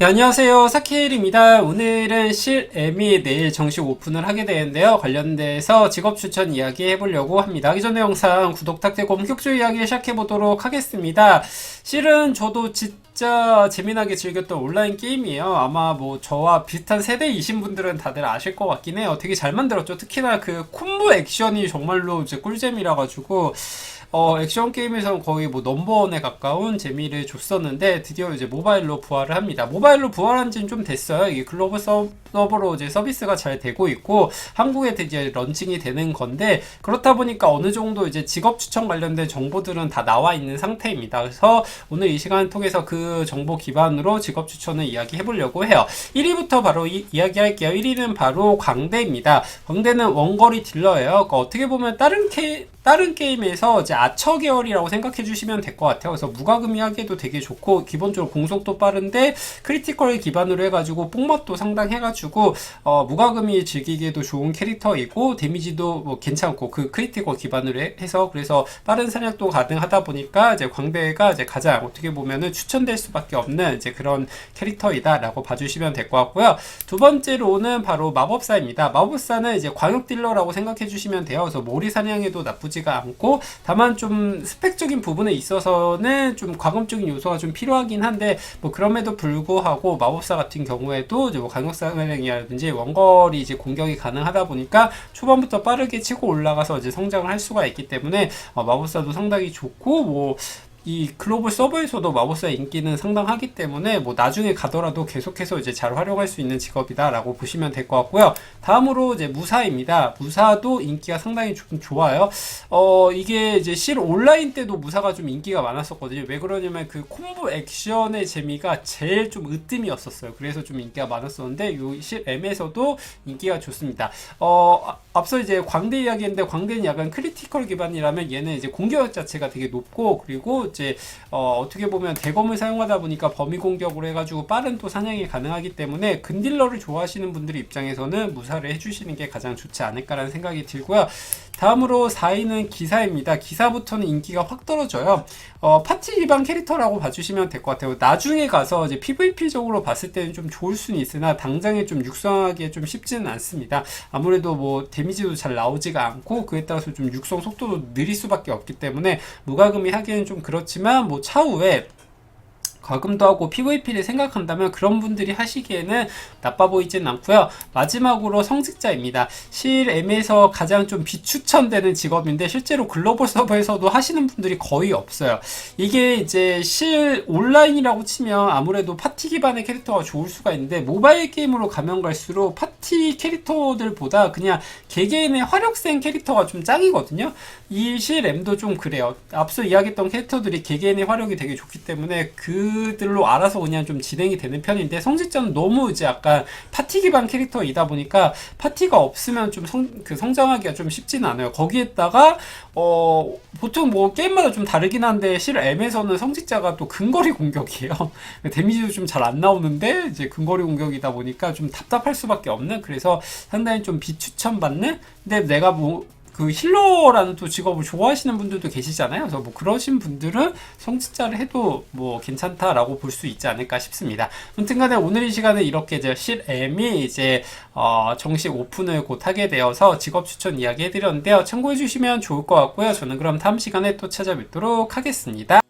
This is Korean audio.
네, 안녕하세요. 사키엘입니다. 오늘은 실엠이 내일 정식 오픈을 하게 되는데요. 관련돼서 직업 추천 이야기 해보려고 합니다. 하기 전에 영상 구독 탁되고 본격적으로 이야기 시작해보도록 하겠습니다. 실은 저도 진짜 재미나게 즐겼던 온라인 게임이에요. 아마 뭐 저와 비슷한 세대이신 분들은 다들 아실 것 같긴 해요. 되게 잘 만들었죠. 특히나 그 콤보 액션이 정말로 이제 꿀잼이라 가지고 어, 액션 게임에서는 거의 뭐 넘버원에 가까운 재미를 줬었는데 드디어 이제 모바일로 부활을 합니다. 모바일로 부활한 지는 좀 됐어요. 이게 글로벌 서버로 이제 서비스가 잘 되고 있고 한국에 이제 런칭이 되는 건데 그렇다 보니까 어느 정도 이제 직업 추천 관련된 정보들은 다 나와 있는 상태입니다. 그래서 오늘 이 시간을 통해서 그 정보 기반으로 직업 추천을 이야기해 보려고 해요. 1위부터 바로 이, 이야기할게요. 1위는 바로 광대입니다. 광대는 원거리 딜러예요. 그러니까 어떻게 보면 다른 케 다른 게임에서 이제 아처 계열이라고 생각해 주시면 될 것 같아요. 그래서 무과금이 하기에도 되게 좋고 기본적으로 공속도 빠른데 크리티컬 기반으로 해가지고 뽕맛도 상당해가지고 어, 무과금이 즐기기에도 좋은 캐릭터이고 데미지도 뭐 괜찮고 그 크리티컬 기반으로 해, 서 그래서 빠른 사냥도 가능하다 보니까 이제 광대가 이제 가장 어떻게 보면은 추천될 수밖에 없는 이제 그런 캐릭터이다라고 봐주시면 될 것 같고요. 두 번째로는 바로 마법사입니다. 마법사는 이제 광역 딜러라고 생각해 주시면 돼요. 그래서 모리 사냥에도 나쁘지 나쁘지가 않고 다만 좀 스펙적인 부분에 있어서는 좀 과금적인 요소가 좀 필요하긴 한데 뭐 그럼에도 불구하고 마법사 같은 경우에도 이제 뭐 강력사맹이라든지 원거리 이제 공격이 가능하다 보니까 초반부터 빠르게 치고 올라가서 이제 성장을 할 수가 있기 때문에 어, 마법사도 상당히 좋고 뭐 이 글로벌 서버에서도 마법사의 인기는 상당하기 때문에 뭐 나중에 가더라도 계속해서 이제 잘 활용할 수 있는 직업이다라고 보시면 될 것 같고요. 다음으로 이제 무사입니다. 무사도 인기가 상당히 좀 좋아요. 어 이게 이제 실 온라인 때도 무사가 좀 인기가 많았었거든요. 왜 그러냐면 그 콤보 액션의 재미가 제일 좀 으뜸이었었어요. 그래서 좀 인기가 많았었는데 요실 M에서도 인기가 좋습니다. 어 앞서 이제 광대 이야기했는데 광대는 약간 크리티컬 기반이라면 얘는 이제 공격 자체가 되게 높고 그리고 이제 어, 어떻게 보면 대검을 사용하다 보니까 범위 공격으로 해가지고 빠른 또 사냥이 가능하기 때문에 근딜러를 좋아하시는 분들 입장에서는 무사를 해주시는 게 가장 좋지 않을까라는 생각이 들고요. 다음으로 4위는 기사입니다. 기사부터는 인기가 확 떨어져요. 어, 파티 기반 캐릭터라고 봐주시면 될 것 같아요. 나중에 가서 이제 PVP적으로 봤을 때는 좀 좋을 수는 있으나 당장에 좀 육성하기에 좀 쉽지는 않습니다. 아무래도 뭐 데미지도 잘 나오지가 않고 그에 따라서 좀 육성 속도도 느릴 수밖에 없기 때문에 무과금이 하기에는 좀 그렇지만 뭐 차후에 과금도 하고 PVP를 생각한다면 그런 분들이 하시기에는 나빠 보이진 않고요. 마지막으로 성직자입니다. 실 M에서 가장 좀 비추천되는 직업인데 실제로 글로벌 서버에서도 하시는 분들이 거의 없어요. 이게 이제 실 온라인이라고 치면 아무래도 파티 기반의 캐릭터가 좋을 수가 있는데 모바일 게임으로 가면 갈수록 파티 캐릭터들보다 그냥 개개인의 화력센 캐릭터가 좀 짱이거든요. 이 실 M도 좀 그래요. 앞서 이야기했던 캐릭터들이 개개인의 화력이 되게 좋기 때문에 그 그들로 알아서 그냥 좀 진행이 되는 편인데 성직자는 너무 이제 약간 파티 기반 캐릭터이다 보니까 파티가 없으면 좀 성, 그 성장하기가 좀 쉽지는 않아요. 거기에다가 어 보통 뭐 게임마다 좀 다르긴 한데 실 M에서는 성직자가 또 근거리 공격이에요. 데미지도 좀 잘 안 나오는데 이제 근거리 공격이다 보니까 좀 답답할 수밖에 없는 그래서 상당히 좀 비추천받는 근데 내가 뭐 그 힐러라는 또 직업을 좋아하시는 분들도 계시잖아요. 그래서 뭐 그러신 분들은 성직자를 해도 뭐 괜찮다라고 볼 수 있지 않을까 싶습니다. 아무튼 간에 오늘 이 시간에 이렇게 이제 실엠이 이제 어 정식 오픈을 곧 하게 되어서 직업 추천 이야기 해드렸는데요. 참고해 주시면 좋을 것 같고요. 저는 그럼 다음 시간에 또 찾아뵙도록 하겠습니다.